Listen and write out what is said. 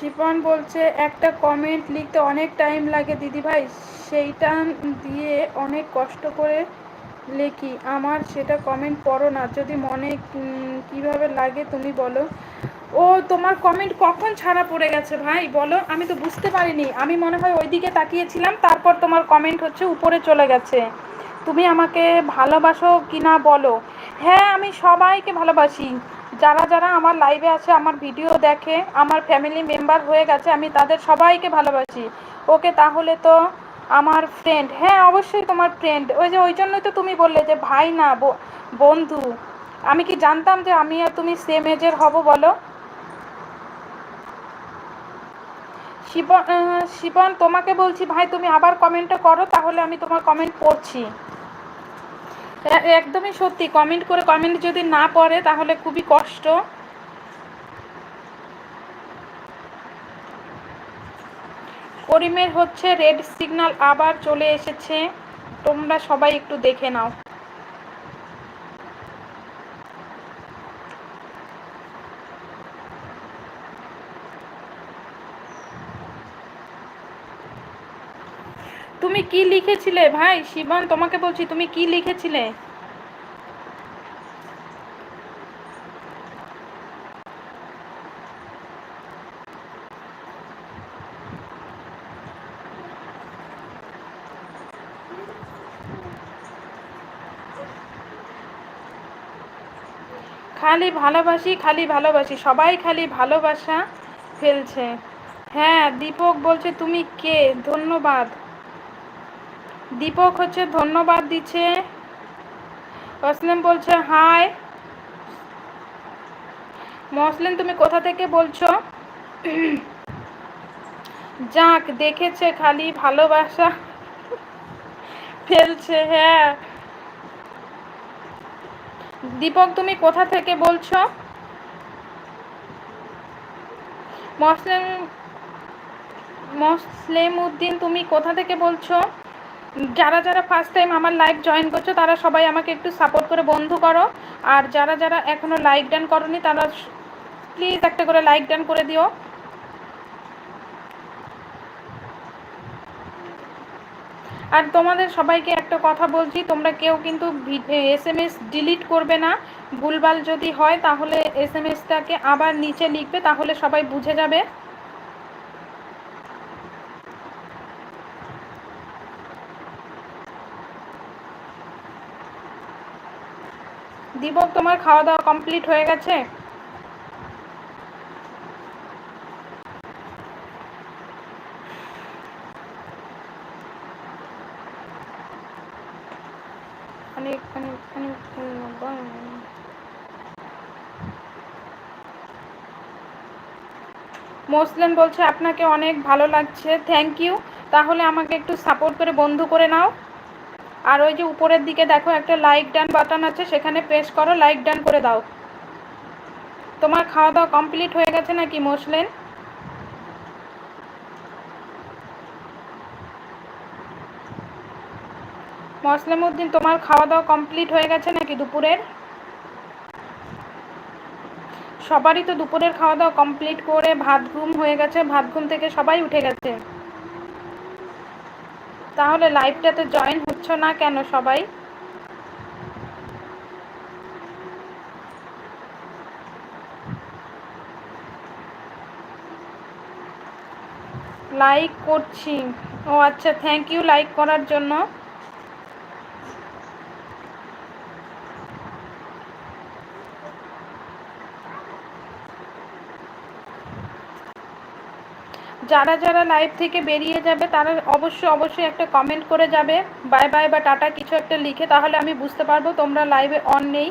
শিপন বলছে, একটা কমেন্ট লিখতে অনেক টাইম লাগে দিদি ভাই সেইটা দিয়ে অনেক কষ্ট করে লেখি। আমার সেটা কমেন্ট পড়ো না। যদি মনে কীভাবে লাগে তুমি বলো। ও, তোমার কমেন্ট কখন ছাড়া পড়ে গেছে ভাই? বলো, আমি তো বুঝতে পারিনি। আমি মনে হয় ওইদিকে তাকিয়েছিলাম, তারপর তোমার কমেন্ট হচ্ছে উপরে চলে গেছে। তুমি আমাকে ভালোবাসো কি না বলো? হ্যাঁ আমি সবাইকে ভালোবাসি। যারা যারা আমার লাইভে আছে, আমার ভিডিও দেখে, আমার ফ্যামিলি মেম্বার হয়ে গেছে, আমি তাদের সবাইকে ভালোবাসি। ওকে তাহলে তো আমার ফ্রেন্ড হ্যাঁ অবশ্যই তোমার ফ্রেন্ড ওই যে, ওই জন্যই তো তুমি বললে যে, ভাই না বন্ধু। আমি কি জানতাম যে আমি আর তুমি সেম এজের হব, বলো? শিবন শিবন, তোমাকে বলছি, ভাই, তুমি আবার কমেন্টটা করো, তাহলে আমি তোমার কমেন্ট পড়ছি। একদমই সত্যি। কমেন্ট করে কমেন্ট যদি না পড়ে, তাহলে খুবই কষ্ট। করিমের হচ্ছে রেড সিগনাল আবার চলে এসেছে। তোমরা সবাই একটু দেখে নাও। তুমি কি লিখেছিলে? ভাই, শিবন, তোমাকে বলছি, তুমি কি লিখেছিলে? খালি ভালোবাসি খালি ভালোবাসি। সবাই খালি ভালোবাসা ফেলছে। হ্যাঁ দীপক বলছে, তুমি কে? ধন্যবাদ। দীপক হচ্ছে ধন্যবাদ দিচ্ছে। অসলিম বলছে, হাই। মসলিন, তুমি কোথা থেকে বলছো? যাক, দেখেছে, খালি ভালোবাসা ফেলছে হ্যাঁ। দীপক, তুমি কোথা থেকে বলছো? মসলিম মসলিম উদ্দিন তুমি কোথা থেকে বলছো? যারা যারা ফার্স্ট টাইম আমার লাইভ জয়েন করছ, তারা সবাই আমাকে একটু সাপোর্ট করে বন্ধু করো। আর যারা যারা এখনও লাইক ডান করনি, তারা প্লিজ একটা করে লাইক ডান করে দিও। আর তোমাদের সবাইকে একটা কথা বলছি, তোমরা কেউ কিন্তু এস এম এস ডিলিট করবে না। ভুলভাল যদি হয়, তাহলে এস এম এসটাকে আবার নিচে লিখবে, তাহলে সবাই বুঝে যাবে। দীপক, তোমার খাওয়া দাওয়া কমপ্লিট হয়ে গেছে? মোসলেন বলছে, আপনাকে অনেক ভালো লাগছে। থ্যাংক ইউ তাহলে আমাকে একটু সাপোর্ট করে বন্ধু করে নাও। আর ওই যে উপরের দিকে দেখো একটা লাইক ডান বাটন আছে, সেখানে প্রেস করো লাইক ডান করে দাও। তোমার খাওয়া দাওয়া কমপ্লিট হয়ে গেছে নাকি, মোসলেন? মসলাম উদ্দিন তোমার খাওয়া দাওয়া কমপ্লিট হয়ে গেছে নাকি দুপুরের? সবারই তো দুপুরের খাওয়া দাওয়া কমপ্লিট করে ভাত ঘুম হয়ে গেছে, ভাত ঘুম থেকে সবাই উঠে গেছে। তাহলে লাইভটাতে জয়েন হচ্ছ না কেন সবাই? লাইক করছি। ও আচ্ছা থ্যাংক ইউ লাইক করার জন্য। যারা যারা লাইভ থেকে বেরিয়ে যাবে, তারা অবশ্যই অবশ্যই একটা কমেন্ট করে যাবে। বাই বাই বা টাটা, কিছু একটা লিখে, তাহলে আমি বুঝতে পারব তোমরা লাইভে অন নেই।